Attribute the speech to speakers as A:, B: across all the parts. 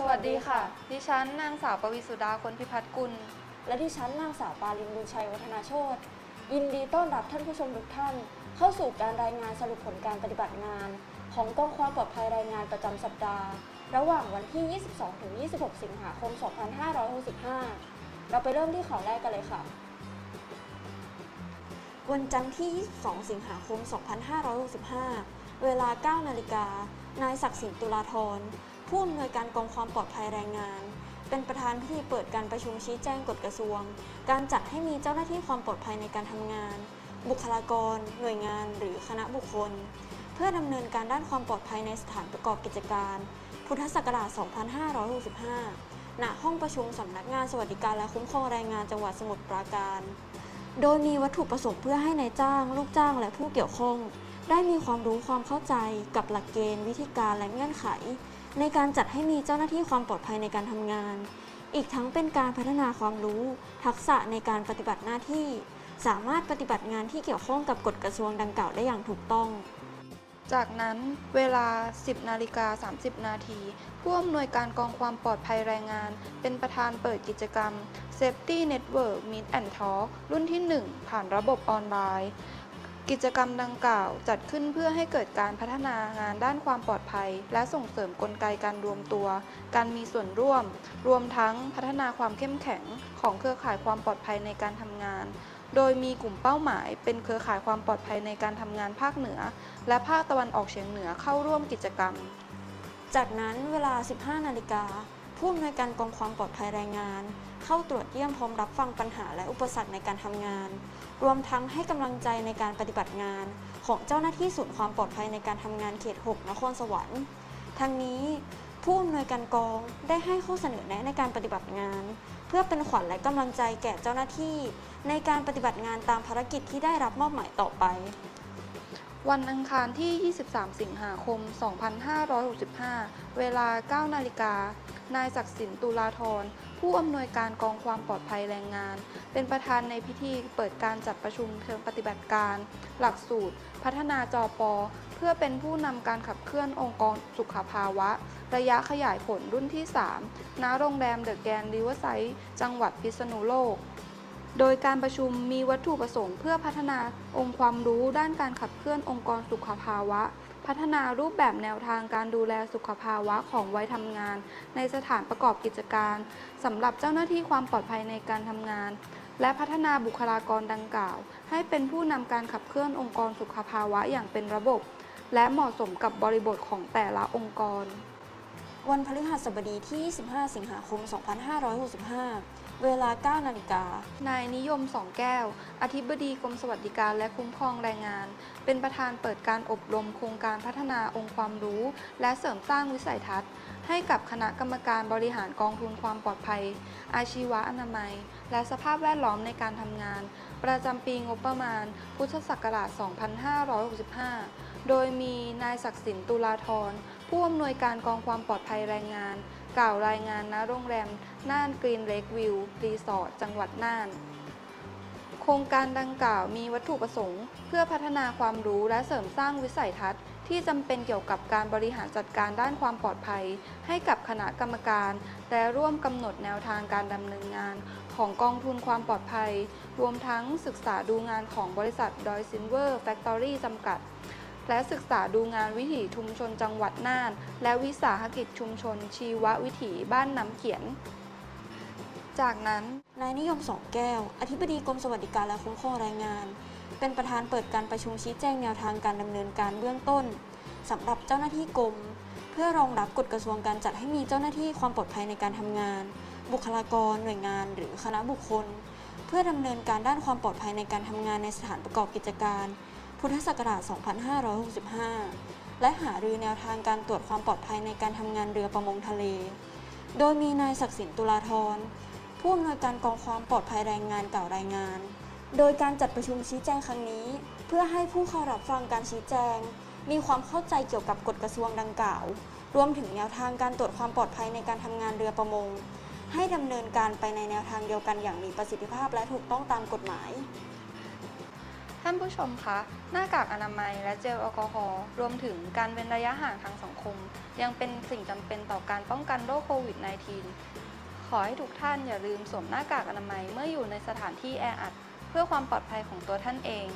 A: สวัสดีค่ะ ดิฉันนางสาวปวิสุดาคนพิพัฒน์กุล
B: และดิฉันนางสาวปาลินบุญชัยวัฒนาโชตยินดีต้อนรับท่านผู้ชมทุกท่าน เข้าสู่การรายงานสรุปผลการปฏิบัติงาน ของกองความปลอดภัยรายงานประจำสัปดาห์ ระหว่างวันที่ 22-26 สิงหาคม 2565 เราไปเริ่มที่ข่าวแรกกันเลยค่ะ วันจันทร์ที่ 22 สิงหาคม 2565 เวลา 9 นาฬิกานายศักดิ์สินตุลาธร ผู้อำนวยการกองความปลอดภัยแรงงาน เป็นประธานพิธีเปิดการประชุมชี้แจงกฎกระทรวง การจัดให้มีเจ้าหน้าที่ความปลอดภัยในการทำงาน บุคลากร หน่วยงาน หรือคณะบุคคล เพื่อดำเนินการด้านความปลอดภัยในสถานประกอบกิจการ พุทธศักราช 2565 ณ ห้องประชุมสำนักงานสวัสดิการและคุ้มครองแรงงานจังหวัดสมุทรปราการ โดยมีวัตถุประสงค์เพื่อให้ในายจ้าง ลูกจ้างและผู้เกี่ยวข้องได้มีความรู้ความเข้าใจกับหลักเกณฑ์ วิธีการและเงื่อนไข ในการจัดให้มีเจ้าหน้าที่ความปลอดภัยในการทำงาน อีกทั้งเป็นการพัฒนาความรู้ ทักษะในการปฏิบัติหน้าที่ สามารถปฏิบัติงานที่เกี่ยวข้องกับกฎกระทรวงดังกล่าวได้อย่างถูกต้อง
A: จากนั้นเวลา 10นาฬิกา30 นาทีผู้อำนวยการกองความปลอดภัยแรงงาน เป็นประธานเปิดกิจกรรม Safety Network Meet and Talk รุ่นที่ 1 ผ่านระบบออนไลน์ กิจกรรมดังกล่าวจัดขึ้นเพื่อให้เกิดการพัฒนางานด้านความปลอดภัย และส่งเสริมกลไกการรวมตัว การมีส่วนร่วม รวมทั้งพัฒนาความเข้มแข็งของเครือข่ายความปลอดภัยในการทำงาน โดยมีกลุ่มเป้าหมายเป็นเครือข่ายความปลอดภัยในการทำงานภาคเหนือ และภาคตะวันออกเฉียงเหนือเข้าร่วมกิจกรรม
B: จากนั้นเวลา 15 นาฬิกา ผู้อำนวยการกองความปลอดภัยแรงงาน เข้าตรวจเยี่ยมพร้อมรับฟังปัญหาและอุปสรรคในการทำงาน รวมทั้งให้กำลังใจในการปฏิบัติงาน ของเจ้าหน้าที่ศูนย์ความปลอดภัยในการทำงานเขต 6 นครสวรรค์ ทั้งนี้ผู้อำนวยการกองได้ให้ข้อเสนอแนะในการปฏิบัติงาน เพื่อเป็นขวัญและกำลังใจแก่เจ้าหน้าที่ ในการปฏิบัติงานตามภารกิจที่ได้รับมอบหมายต่อไป
A: วันอังคารที่ 23 สิงหาคม 2565 เวลา 9 นาฬิกา นายศักดิ์สินตุลาธรผู้อำนวยการกองความปลอดภัยแรงงาน เป็นประธานในพิธีเปิดการจัดประชุมเชิงปฏิบัติการ หลักสูตร พัฒนาจอปอเพื่อเป็นผู้นำการขับเคลื่อนองค์กรสุขภาวะ ระยะขยายผลรุ่นที่ 3 ณ โรงแรมเดอะแกรนด์ริเวอร์ไซด์จังหวัดพิษณุโลกโดยการประชุมมีวัตถุประสงค์เพื่อพัฒนาองค์ความรู้ด้านการขับเคลื่อนองค์กรสุขภาวะ พัฒนารูปแบบแนวทางการดูแลสุขภาวะของวัยทำงาน ในสถานประกอบกิจการสำหรับเจ้าหน้าที่ความปลอดภัยในการทำงาน และพัฒนาบุคลากรดังกล่าว ให้เป็นผู้นำการขับเคลื่อนองค์กรสุขภาวะอย่างเป็นระบบ และเหมาะสมกับบริบทของแต่ละองค์กร
B: วันพฤหัสบดีที่25สิงหาคม 2565 เวลา 9 นาฬิกา
A: นายนิยมสองแก้ว อธิบดีกรมสวัสดิการและคุ้มครองแรงงาน เป็นประธานเปิดการอบรมโครงการพัฒนาองค์ความรู้ และเสริมสร้างวิสัยทัศน์ ให้กับคณะกรรมการบริหารกองทุนความปลอดภัย อาชีวะอนามัย และสภาพแวดล้อมในการทำงาน ประจำปีงบประมาณ พุทธศักราช 2565 โดยมีนายศักดิ์สินตุลาธรผู้อำนวยการกองความปลอดภัยแรงงาน กล่าวรายงานณโรงแรม น่านกรีนเลกวิวรีสอร์ทจังหวัดน่าน โครงการดังกล่าวมีวัตถุประสงค์ เพื่อพัฒนาความรู้และเสริมสร้างวิสัยทัศน์ ที่จำเป็นเกี่ยวกับการบริหารจัดการด้านความปลอดภัย ให้กับคณะกรรมการ และร่วมกำหนดแนวทางการดำเนินงาน ของกองทุนความปลอดภัย รวมทั้งศึกษาดูงานของบริษัทดอยซินเวอร์แฟคทอรี่จำกัด และศึกษาดูงานวิถีชุมชนจังหวัดน่าน และวิสาหกิจชุมชน ชีววิถีบ้านน้ำเขียน จากนั้น
B: นายนิยมสองแก้ว อธิบดีกรมสวัสดิการและคุ้มครองแรงงาน เป็นประธานเปิดการประชุมชี้แจงแนวทางการดำเนินการเบื้องต้นสำหรับเจ้าหน้าที่กรมเพื่อรองรับกฎกระทรวงการจัดให้มีเจ้าหน้าที่ความปลอดภัยในการทำงาน บุคลากร หน่วยงาน หรือคณะบุคคล เพื่อดำเนินการด้านความปลอดภัยในการทำงานในสถานประกอบกิจการ พุทธศักราช 2565 และหารือแนวทางการตรวจความปลอดภัยในการทำงานเรือประมงทะเล โดยมีนายศักดิ์สินตุลาธรผู้อำนวยการกองความปลอดภัยแรงงานกล่าวรายงาน โดยการจัดประชุมชี้แจงครั้งนี้ เพื่อให้ผู้เข้ารับฟังการชี้แจง มีความเข้าใจเกี่ยวกับกฎกระทรวงดังกล่าว รวมถึงแนวทางการตรวจความปลอดภัยในการทำงานเรือประมง ให้ดำเนินการไปในแนวทางเดียวกันอย่างมีประสิทธิภาพและถูกต้องตามกฎหมาย
A: ท่านผู้ชมคะ หน้ากากอนามัยและเจลแอลกอฮอล์รวมถึงการเว้นระยะห่างทางสังคม ยังเป็นสิ่งจำเป็นต่อการป้องกันโรคโควิด -19 ขอให้ทุกท่านอย่าลืมสวมหน้ากากอนามัยเมื่ออยู่ในสถานที่แออัด เพื่อความปลอดภัยของตัวท่านเอง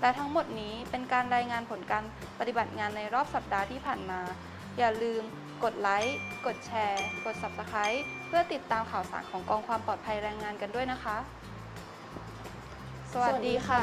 A: และทั้งหมดนี้เป็นการรายงานผลการปฏิบัติงานในรอบสัปดาห์ที่ผ่านมา อย่าลืมกดไลค์ กดแชร์ กด Subscribe เพื่อติดตามข่าวสารของกองความปลอดภัยแรงงานกันด้วยนะคะ สวัสดีค่ะ